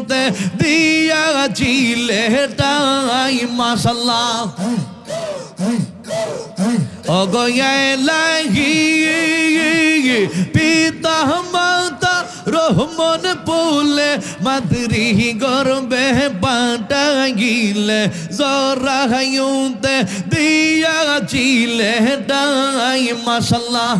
ইউতে দিয়াছিলে তাই মাসাল্লাহ অগয়ালাহি পিতা মাতা রহমন পুলে মাতৃ গর্বে পাটাগিলে জরাহায়ুতে দিয়াছিলে ডাই মাসাল্লাহ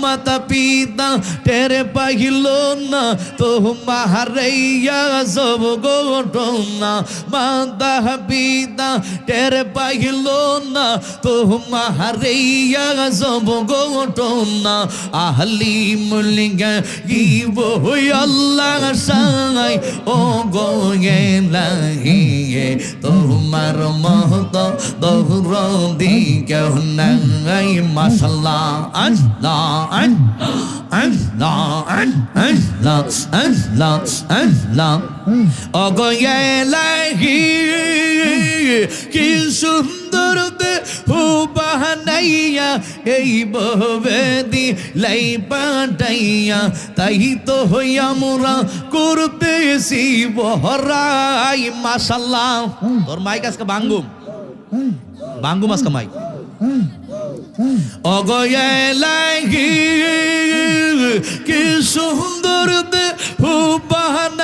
মাতা পিতা টেরে পাইল না তো মাহারাইয়া সব গোটনা মাতা পিতা টেরে পাইল না তো মাহারাইয়া সব গোটনা আহলি মুলিগা গিব আল্লাহ সাই ও গোয়েলাহিয়ে তোমার মহত দৌর দি কেউ নাই মাসাল্লাহ আল্লাহ আল্লাহ আল্লাহ আল্লাহ আল্লাহ। অগয়ালাহি কি সুন্দর দে হু বাহানাইয়া, এই বহবেদি লাই পাটাইয়া তাই তো হইয়া মোরা করতেছি বহরাই মাসাল্লাহ তোর মাইক আজকে বাঙ্গুম। বাঙ্গুম আজকে মাইক। অগয়ালাহি কি সুন্দর দে হু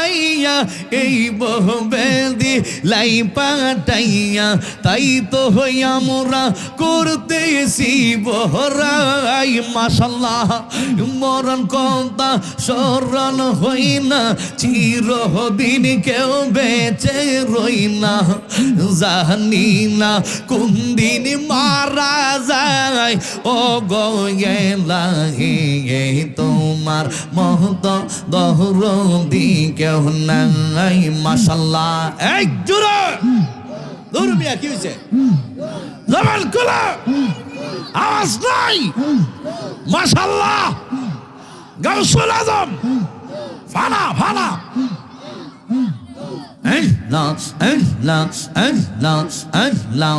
বাহানাইয়া এই বহবেদি লাই পাটাইয়া তাই তো হইয়া মোরা করতেছি বহরাই। মাসাল্লাহ মরণ কথা স্মরণ হই না, চিরদিন কেউ বেঁচে রই না। জানি না কোন দিন মারা যায় ও গেলাহি তোমার মহত দহর দি কেউ নাই মাসাল্লাহ এক জোরে! কি হয়েছে জবান খোলা! আওয়াজ নাই! মাশাল্লাহ গাউসুল আজম! ফানা ফানা! আল্লাহ আল্লাহ আল্লাহ আল্লাহ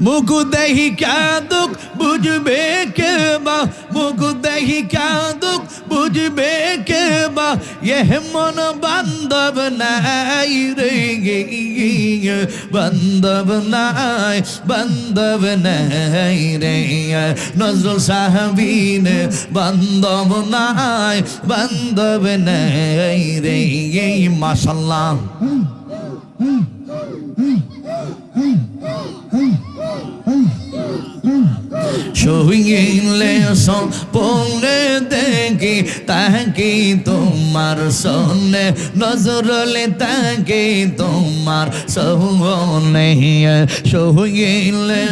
মুখ দেহি কাদুক বুঝবে কে বা মুখ দেহি কাদুক বুঝবে কে বা यह মন বান্ধব নাই রে বান্ধব নাই বান্ধব নাই রে নজরুল সাহাবিন বান্ধব নাই বান্ধব নাই রে মাশাল্লাহ শুইলে পৌনে দেখি, তাকে তোমার সনে। নজরলে তাকে তোমার সনে শুইলে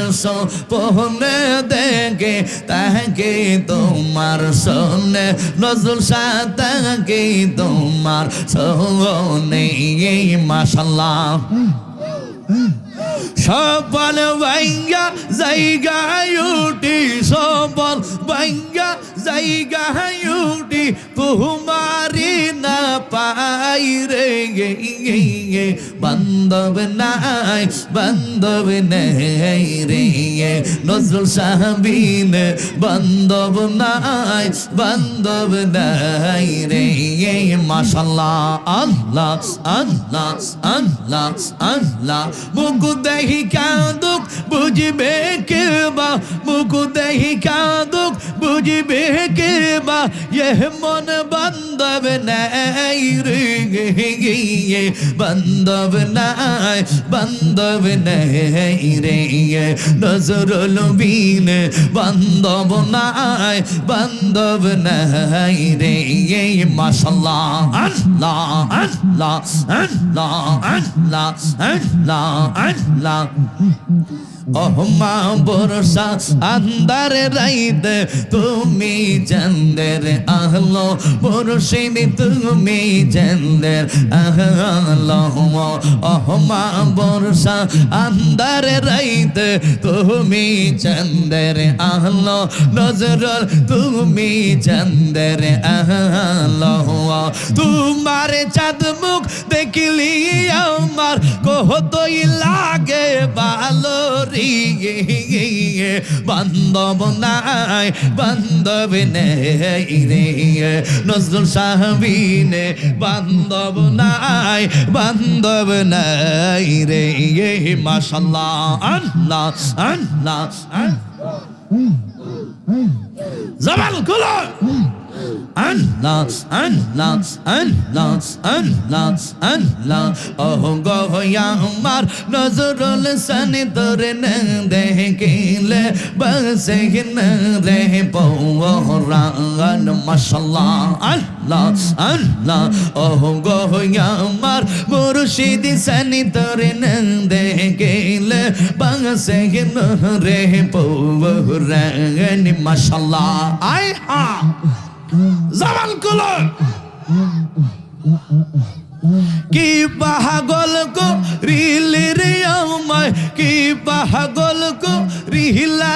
পৌনে দেখে, তাকে তোমার সনে। নজরুল সাতাকে তোমার সনে মাসাল্লাহ সবল ভাইয়া জায়গা ইউটি সবল ভাইয়া জায়গা উঠি। তোমারি না পাই রে বান্ধব নাই বান্ধব নাই রে নজরুল সাহাবিন বান্ধব নাই বান্ধব নাই রে মাশাল্লাহ আল্লাহ আল্লাহ আল্লাহ আল্লাহ মুখ দেহি কাঁদুক বুঝবে কে বা মুখ দেহি কাঁদুক বুঝবে কে বা यह মন বান্ধব নাই রে বান্ধব নাই বান্ধব নাই রে নজরুল বিন বান্ধব নাই বান্ধব নাই রে মাশাল্লাহ আল্লাহ আল্লাহ আল্লাহ আল্লাহ আল্লাহ আল্লাহ ওহমা বরসা আন্দারে রাইতে তুমি চন্দের আহলো বরসিন তুমি চন্দের আহলো ওহমা বরসা আন্দারে রাইতে তুমি চন্দের আহলো নজরুল, তুমি চন্দের আহলো তোমার চাঁদ মুখ দেখলি আমার কহতই লাগে ভালো হারিয়ে বান্ধব নাই, বান্ধব নেই রে। নজরুল সাহাবিনে বান্ধব নাই বান্ধব নাই রে। মাশাল্লাহ, আল্লাহ আল্লাহ জবাল খুলো। lance, and lance, and lance, and lance, and lance. Oh, go ya mar, nazar lisani darne dehkile, basehin deh pohran, mashallah, Allah, Allah. Oh, go ya mar, murshidi sani darne dehkile, basehin deh pohran, mashallah. Ay ha. জামান কুলো কি পাগল কো really রে আমায়? কি পাগল কো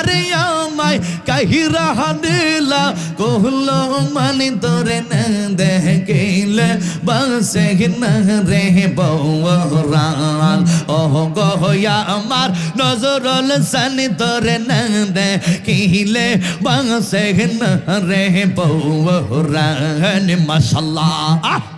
রে আমায়? কাহি রাহা দিলা কোহলো মানি তোরে ন দেখিলে। বসে ন রে বৌরাল ওহ গয়া আমার নজরল সানি তোরে ন দেখিলে। বসে ন রে বৌরাল মাশাল্লাহ।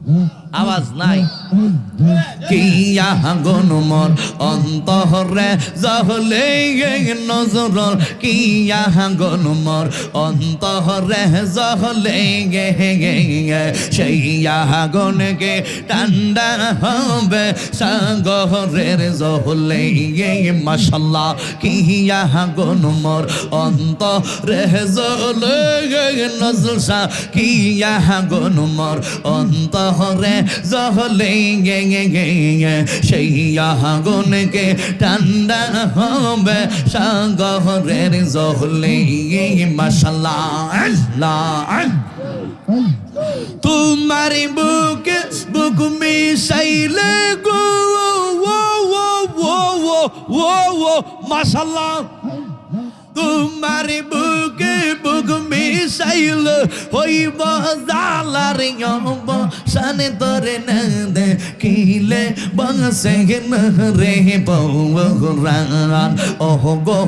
আওয়াজ নাই। কিয়া গন মন অন্তরে জহলে নজর কিয়া গন মর অন্তরে জহলে সেইয়া গনকে ঠান্ডা হবে সাগরের জহলে মাসাল্লাহ কিয়া গন মর অন্তরে জহলে নজর কিয়া গন মর অন্তরে জহলে গে গে গে সেই আগুনকে ঠান্ডা হবে। সাগরের জহলে আল্লাহ। তোমার বুকে বুক মিশাইলে গো ও ও ও ও ও ও, মাশাল্লাহ। তোমার বুকে বুক মিশাইল হইব জালার অব সানে তোরে না দে কিলে বসে না রে বৌরান ওহ গো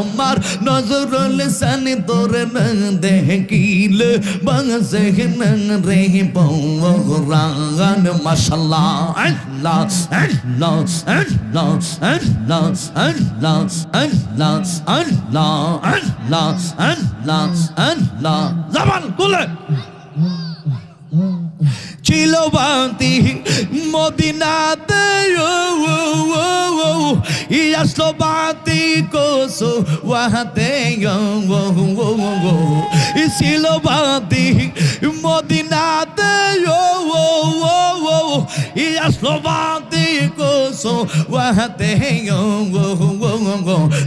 আমার নজরুল, সানে তোরে না দে কিলে বসে না রে বৌরান মাশাল্লাহ। আল্লাহ আল্লাহ আল্লাহ আল্লাহ আল্লাহ আল্লাহ আল্লাহ আল্লাহ আল্লাহ আল্লাহ জবান খুলে ছিল বান্তি মদিনাতে ইয়াসলো বান্তি কোসো ওয়াহাতে ছিল বান্তি মদিনাতে ও i ja Słowaków. को वहते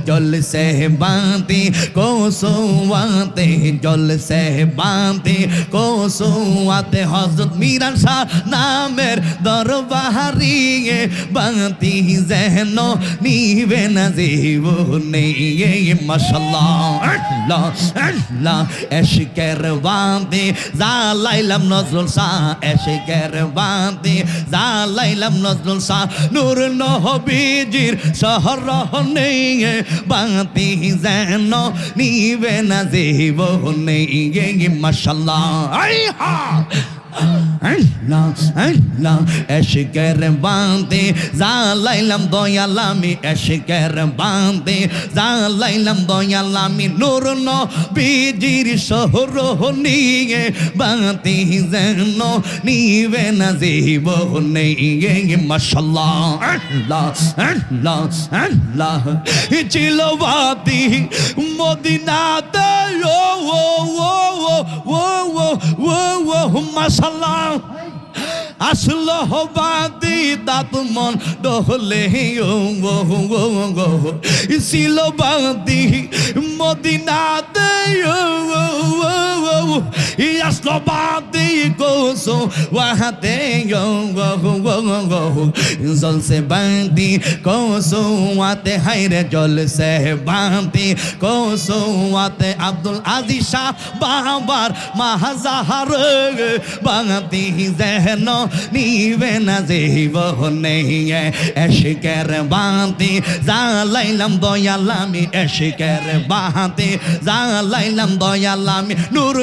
जल से बांती को सोवाते जल से बांती को सोवाते हजरत मीरा शाह नामेर দরবাহারি বাতি যেন নিবে না জীবনে মশাল্লাহ এশকের বাঁধে জালাইলাম নজরুল শাহ এশকের বাঁধে জালাইলাম নজরুল শাহ নূর নহবীজির শহরহ নেই বাতি যেন নিবে না জীব নেই মাসাল্লাহ এশকের বান্দে জালাইলাম দয়ালামি এশকের বান্দে জালাইলাম দয়ালামি নূর নবীজির শহর নিয়ে বাতি যেন নিবে না জীব নেই মাশাল্লাহ ছিল বাতি মদিনাতে ও ও ও ও ও ও ও ও মাশাল্লাহ আসলো বাদি দাঁত মন ডহলে ছিল বাদি মদিনাতে e as lobade e gozo wahatengo gogo zon se som até ate de olho se bandi som até abdul aziz shah babar mahazahar bandi zehno nive na zevo nahi hai lambo yalami é doyalami ashkar bandi zalailam yalami nur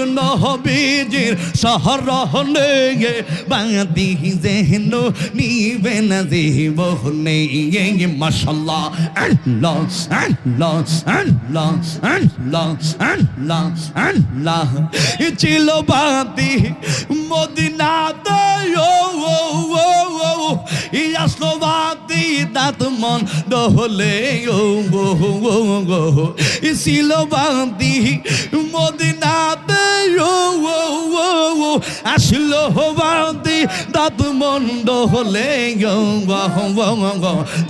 শহর নেই বাতি যেন নিবে না জীব নেই মাশাল্লাহ, আল্লাহ আল্লাহ আল্লাহ আল্লাহ আল্লাহ আল্লাহ। ছিল বাতি মদিনাতে ও ও ও ও আসলো বাতি দাঁত মন দহলে ও ও, গো ছিল বাতি মদিনাতে ও ও ও ও আসল হবাদি দাঁত মন্ড হলে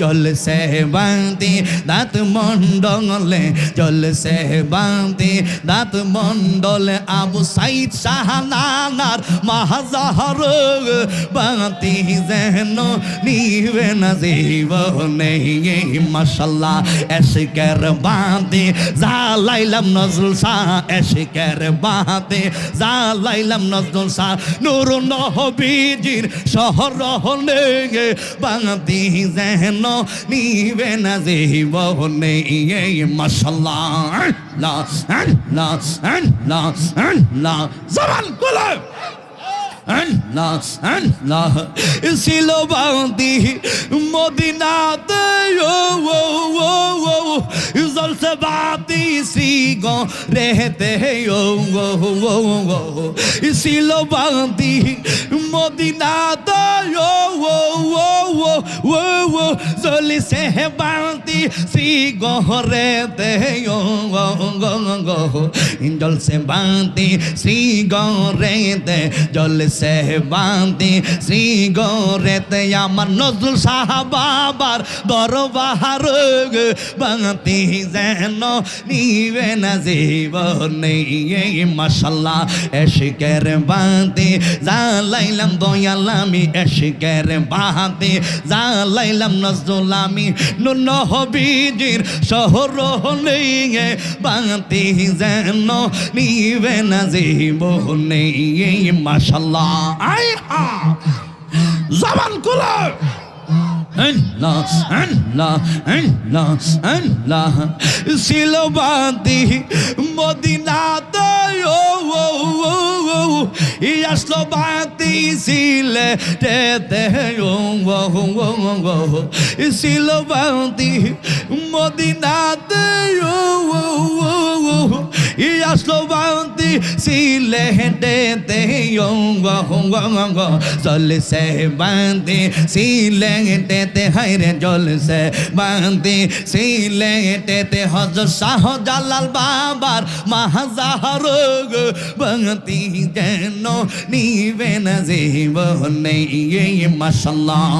জলসে বান্তি দাঁত মন্ডলে জলসে বান্তি দাঁত মন্ডলে আবু সাইদ শাহানার মাহাজাহর বান্তি যেন নিবে না জীবনে। মশাল্লা এসকের বাঁধি জালাইলাম নজরুল শাহ এসকের বান্তি রাতে জালাইলাম নজরুল শাহ নূর নহবীজির শহর রহনে বাঙালি যেন নিবে না জীবনে মাসাল্লাহ লা লা লা লা জবান ছিল বাঁধি মদিনাতে জলসে বাতি সিগ রেহতে ছিল বাঁধি মদিনাতে ও ও জলি সে বান্তি, শ্রী গহরে দেয় গহ জল সে বান্তি, শ্রী গরে দে, জল সে বান্তি, শ্রী গরে দে। আমার নজরুল শাহ বাবার দরবার বান্তি যেন নিবে না জীবনে মাসাল্লাহ এশিকের বান্তি জালাইলাম দয়াল আমি এশিকের বান্তি জালাইলাম নজলামি নুন হবিজির শহর নেই বাতি যেন নিবে না জীবনে। মাশাল্লাহ। আই আ জবান কুলা মদিনাতে E as louvantes i ja slovati i sile te te i silovati modinate ছিল বান্দি মদিনাতে ও ও ও ও ই আসলো বান্দি ছিলে তে ও ও ও ও চল সে বান্দি ছিলে তে হাইরে জল সে বান্দি সিলেটেতে হজর শাহ জালাল বাবার মাহাজার বান্তি যেন নিবে না জীবনে মাসাল্লাহ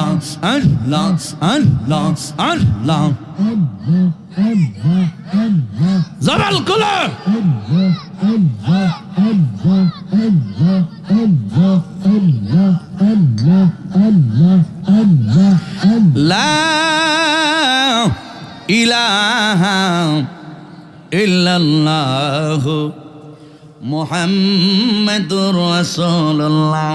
আল্লাহ আল্লাহ আল্লাহ আল্লাহ জবাল খোলা লা ইলাহা ইল্লাল্লাহ মুহাম্মাদুর রাসূলুল্লাহ